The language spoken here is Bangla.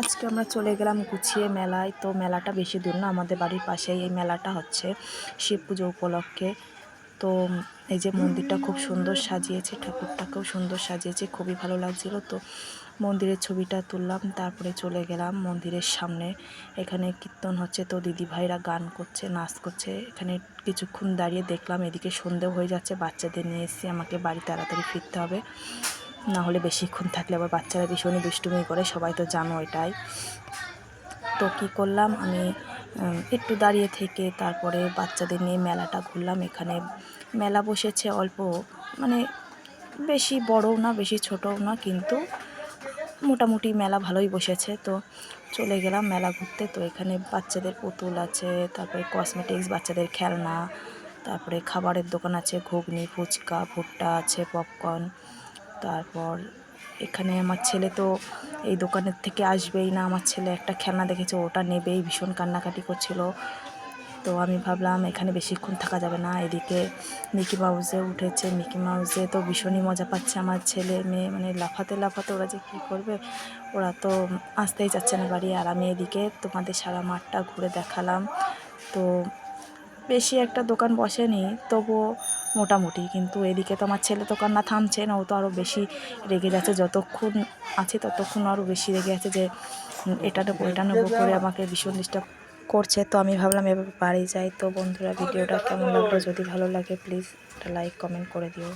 আজকে আমরা চলে গেলাম গুছিয়ে মেলায়। তো মেলাটা বেশি দূর না, আমাদের বাড়ির পাশেই এই মেলাটা হচ্ছে শিব পুজো উপলক্ষে। তো এই যে মন্দিরটা খুব সুন্দর সাজিয়েছে, ঠাকুরটাকেও সুন্দর সাজিয়েছে, খুবই ভালো লাগছিল। তো মন্দিরের ছবিটা তুললাম, তারপরে চলে গেলাম মন্দিরের সামনে। এখানে কীর্তন হচ্ছে, তো দিদি ভাইরা গান করছে, নাচ করছে। এখানে কিছুক্ষণ দাঁড়িয়ে দেখলাম, এদিকে সন্ধে হয়ে যাচ্ছে, বাচ্চাদের নিয়ে এসে আমাকে বাড়ি তাড়াতাড়ি ফিরতে হবে। না হলে বেশিক্ষণ থাকলে আবার বাচ্চারা ভীষণই দুষ্টুমি করে, সবাই তো জানো এটাই। তো কী করলাম, আমি একটু দাঁড়িয়ে থেকে তারপরে বাচ্চাদের নিয়ে মেলাটা ঘুরলাম। এখানে মেলা বসেছে অল্প মানে বেশি বড়ও না, বেশি ছোটও না, কিন্তু মোটামুটি মেলা ভালোই বসেছে। তো চলে গেলাম মেলা ঘুরতে। তো এখানে বাচ্চাদের পুতুল আছে, তারপরে কসমেটিক্স বাচ্চাদের খেলনা, তারপরে খাবারের দোকান আছে, ঘুগনি, ফুচকা, ভুট্টা আছে পপকর্ন তারপর এখানে আমার ছেলে তো এই দোকানের থেকে আসবেই না। আমার ছেলে একটা খেলনা দেখেছে, ওটা নেবেই, ভীষণ কান্নাকাটি করছিল। তো আমি ভাবলাম এখানে বেশিক্ষণ থাকা যাবে না। এদিকে মিকি মাউসে উঠেছে। মিকি মাউসে তো ভীষণই মজা পাচ্ছে আমার ছেলে মেয়ে। মানে লাফাতে লাফাতে ওরা যে কী করবে, ওরা তো আসতেই যাচ্ছে না বাড়ি। আর আমি এদিকে তোমাদের সারা মাঠটা ঘুরে দেখালাম। তো বেশি একটা দোকান বসেনি, তবুও মোটামুটি। কিন্তু এদিকে তো আমার ছেলে তো কান্না থামছে না, ও তো আরও বেশি রেগে যাচ্ছে। যতক্ষণ আছে ততক্ষণ আরও বেশি রেগে আছে যে এটা নেব এটা নেব করে আমাকে ভীষণ ডিস্টার্ব করছে। তো আমি ভাবলাম এভাবে বাড়ি যাই। তো বন্ধুরা, ভিডিওটা কেমন লাগল? যদি ভালো লাগে প্লিজ একটা লাইক কমেন্ট করে দিও।